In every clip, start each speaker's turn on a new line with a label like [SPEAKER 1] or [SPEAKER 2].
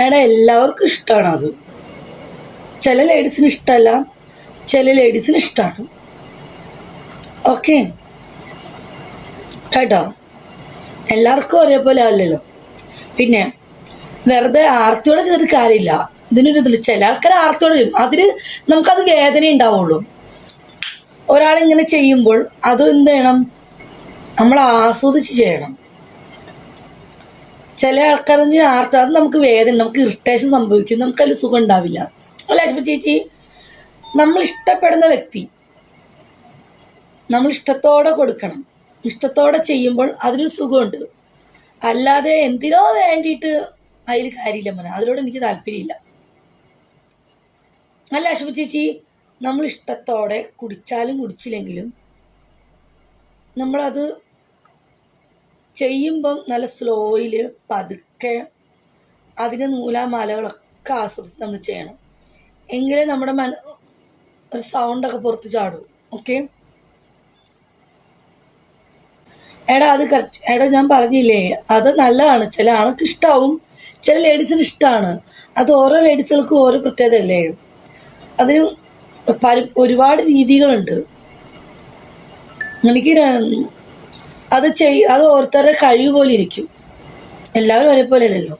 [SPEAKER 1] എടാ എല്ലാവർക്കും ഇഷ്ടമാണ് അത്. ചില ലേഡീസിന് ഇഷ്ടമല്ല ചില ലേഡീസിന് ഇഷ്ടമാണ് ഓക്കെ കേട്ടോ? എല്ലാവർക്കും ഒരേപോലെ ആവില്ലല്ലോ. പിന്നെ വെറുതെ ആർത്തിയോടെ ചെയ്തിട്ട് കാര്യമില്ല. ഇതിനൊരു ഇതിൽ ചില ആൾക്കാർ ആർത്തിയോടെ ചെയ്യും. അതിന് നമുക്കത് വേദന ഉണ്ടാവുള്ളൂ. ഒരാളിങ്ങനെ ചെയ്യുമ്പോൾ അത് എന്ത് ചെയ്യണം? നമ്മൾ ആസ്വദിച്ച് ചെയ്യണം. ചില ആൾക്കാർ ആർത്ത അത് നമുക്ക് വേദന നമുക്ക് ഇറിറ്റേഷൻ സംഭവിക്കും നമുക്ക് അതിൽ സുഖം ഉണ്ടാവില്ല. അല്ല അശ്വ ചേച്ചി? നമ്മൾ ഇഷ്ടപ്പെടുന്ന വ്യക്തി നമ്മൾ ഇഷ്ടത്തോടെ കൊടുക്കണം. ഇഷ്ടത്തോടെ ചെയ്യുമ്പോൾ അതിനൊരു സുഖമുണ്ട്. അല്ലാതെ എന്തിനോ വേണ്ടിയിട്ട് അതിൽ കാര്യമില്ല മോനെ. അതിനോട് എനിക്ക് താല്പര്യമില്ല. അല്ല അശ്വ ചേച്ചി? നമ്മൾ ഇഷ്ടത്തോടെ കുടിച്ചാലും കുടിച്ചില്ലെങ്കിലും നമ്മളത് ചെയ്യുമ്പം നല്ല സ്ലോയിൽ പതുക്കെ അതിന്റെ നൂലാമാലകളൊക്കെ ആസ്വദിച്ച് നമ്മൾ ചെയ്യണം. എങ്കിലേ നമ്മുടെ മന ഒരു സൗണ്ടൊക്കെ പുറത്ത് ചാടും. ഓക്കെ എടാ അത് കറക്റ്റ് എടാ ഞാൻ പറഞ്ഞില്ലേ? അത് നല്ലതാണ്. ചില ആൾക്ക് ഇഷ്ടാവും. ചില ലേഡീസിന് ഇഷ്ടമാണ് അത് ഓരോ ലേഡീസുകൾക്കും ഓരോ പ്രത്യേകതയല്ലേ? അതിന് ഒരുപാട് രീതികളുണ്ട്. എനിക്ക് അത് ചെയ് അത് ഓരോരുത്തരുടെ കഴിവ് പോലെ ഇരിക്കും. എല്ലാവരും ഒരേപോലെ അല്ലല്ലോ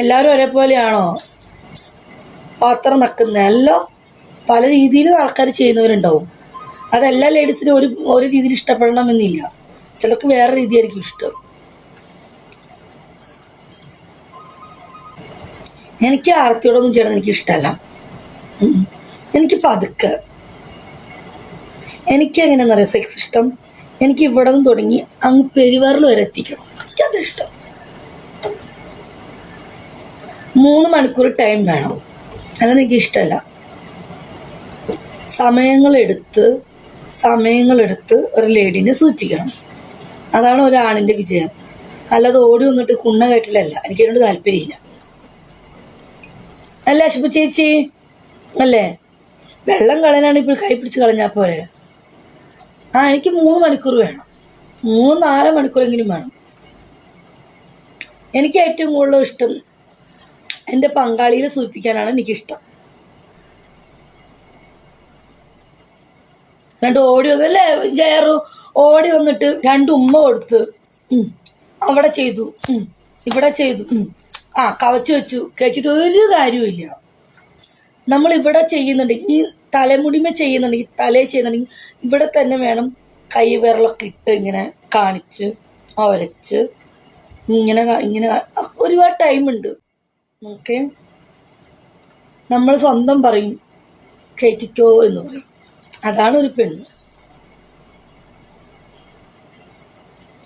[SPEAKER 1] എല്ലാവരും ഒരേപോലെയാണോ? പാത്രം നക്കുന്നത്. അല്ല പല രീതിയിൽ ആൾക്കാർ ചെയ്യുന്നവരുണ്ടാവും. അതെല്ലാ ലേഡീസിനും ഒരു ഒരു രീതിയിൽ ഇഷ്ടപ്പെടണമെന്നില്ല. ചിലർക്ക് വേറെ രീതിയായിരിക്കും ഇഷ്ടം. എനിക്ക് ആർത്തിയോടൊന്നും ചെയ്യണം എനിക്ക് ഇഷ്ടമല്ല. എനിക്ക് പതുക്കെ. എനിക്ക് എങ്ങനെയാണെന്നറിയാം സെക്സ് ഇഷ്ടം? എനിക്ക് ഇവിടെ നിന്ന് തുടങ്ങി അങ്ങ് പെരുവാറിൽ വരെ എത്തിക്കണം. എനിക്കത് ഇഷ്ടം. മൂന്ന് മണിക്കൂർ ടൈം വേണം. അല്ലാതെ എനിക്ക് ഇഷ്ടമല്ല. സമയങ്ങളെടുത്ത് സമയങ്ങളെടുത്ത് ഒരു ലേഡീനെ സൂചിപ്പിക്കണം. അതാണ് ഒരാണിന്റെ വിജയം. അല്ലാതെ ഓടി വന്നിട്ട് കുണ്ണ കയറ്റിലല്ല. എനിക്ക് അതിനോട് താല്പര്യമില്ല. അല്ലേ അശുഭ ചേച്ചി? അല്ലേ? വെള്ളം കളയാനാണ് ഇപ്പോൾ കൈ പിടിച്ച് കളഞ്ഞാൽ പോരെ? ആ എനിക്ക് മൂന്ന് മണിക്കൂർ വേണം. മൂന്ന് നാല് മണിക്കൂറെങ്കിലും വേണം. എനിക്ക് ഏറ്റവും കൂടുതൽ ഇഷ്ടം എന്റെ പങ്കാളിയെ സൂചിപ്പിക്കാനാണ് എനിക്കിഷ്ടം. രണ്ട് ഓടി വന്നു അല്ലേ ജയറു? ഓടി വന്നിട്ട് രണ്ട് ഉമ്മ കൊടുത്ത്. അവിടെ ചെയ്തു ഇവിടെ ചെയ്തു ആ കവച്ചു വെച്ചു. കഴിച്ചിട്ട് ഒരു കാര്യവുമില്ല. നമ്മൾ ഇവിടെ ചെയ്യുന്നുണ്ടെങ്കിൽ തലമുടിമ ചെയ്യുന്നുണ്ടെങ്കിൽ തലേ ചെയ്യുന്നുണ്ടെങ്കിൽ ഇവിടെ തന്നെ വേണം കൈ വിരലൊക്കെ ഇട്ട് ഇങ്ങനെ കാണിച്ച് ഒരച്ച്. ഇങ്ങനെ ഇങ്ങനെ ഒരുപാട് ടൈമുണ്ട് ഓക്കെ നമ്മൾ സ്വന്തം പറയും കയറ്റിക്കോ എന്ന് പറയും. അതാണ് ഒരു പെണ്ണ്.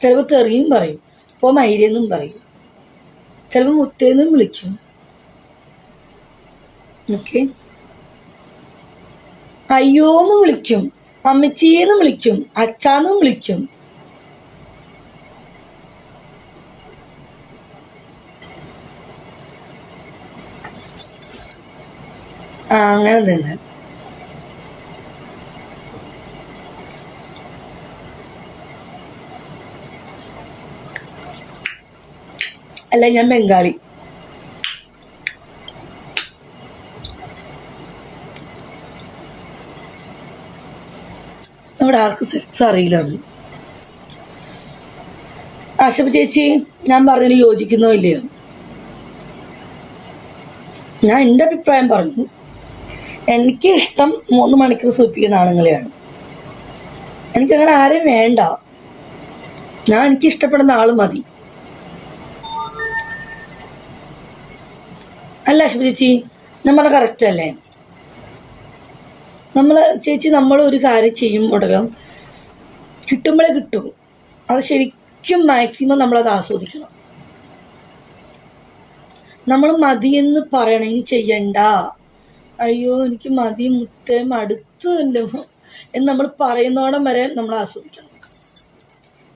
[SPEAKER 1] ചിലപ്പോൾ തെറിയും പറയും ഇപ്പോൾ മൈരെന്നും പറയും. ചിലപ്പോൾ മുത്തേന്നും വിളിക്കും. ഓക്കെ അയ്യോന്ന് വിളിക്കും. അമ്മച്ചീന്ന് വിളിക്കും. അച്ചാന്ന് വിളിക്കും. അങ്ങനെ തന്നെ. അല്ല ഞാൻ ബംഗാളി. അവിടെ ആർക്കും സെക്സ് അറിയില്ലെന്ന് ആശപ്പ ചേച്ചി ഞാൻ പറഞ്ഞു യോജിക്കുന്നോ ഇല്ലയോ? ഞാൻ എന്റെ അഭിപ്രായം പറഞ്ഞു. എനിക്ക് ഇഷ്ടം മൂന്ന് മണിക്കൂർ സൂചിപ്പിക്കുന്ന ആണുങ്ങളെയാണ്. എനിക്കങ്ങനെ ആരെയും വേണ്ട. ഞാൻ എനിക്ക് ഇഷ്ടപ്പെടുന്ന ആൾ മതി. അല്ല അശ്വ ചേച്ചി ഞാൻ പറഞ്ഞ കറക്റ്റ് അല്ലേ? നമ്മൾ ചേച്ചി നമ്മൾ ഒരു കാര്യം ചെയ്യുമ്പോഴല്ലോ കിട്ടുമ്പോഴേ കിട്ടും. അത് ശരിക്കും മാക്സിമം നമ്മളത് ആസ്വദിക്കണം. നമ്മൾ മതിയെന്ന് പറയണമെങ്കിൽ ചെയ്യണ്ട. അയ്യോ എനിക്ക് മതി മുത്തേ മടുത്ത് എന്റെ എന്ന് നമ്മൾ പറയുന്നോടം വരെ നമ്മൾ ആസ്വദിക്കണം.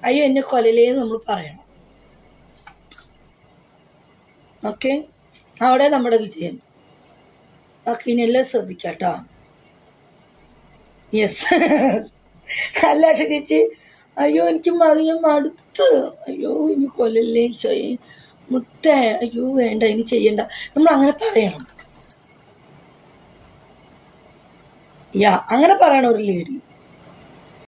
[SPEAKER 1] അയ്യോ എന്നെ കൊലയിലേ നമ്മൾ പറയണം. ഓക്കെ? അവിടെ നമ്മുടെ വിജയം ഓക്കെ ഇനി എല്ലാം ശ്രദ്ധിക്കാം കേട്ടോ യെസ് അല്ല ചേച്ചി അയ്യോ എനിക്ക് ഞാൻ മടുത്ത്. അയ്യോ ഇനി കൊല്ലല്ലേ ഈശോയെ. മുത്തേ അയ്യോ വേണ്ട ഇനി ചെയ്യണ്ട. നമ്മൾ അങ്ങനെ പറയണം. യാ അങ്ങനെ പറയണം ഒരു ലേഡി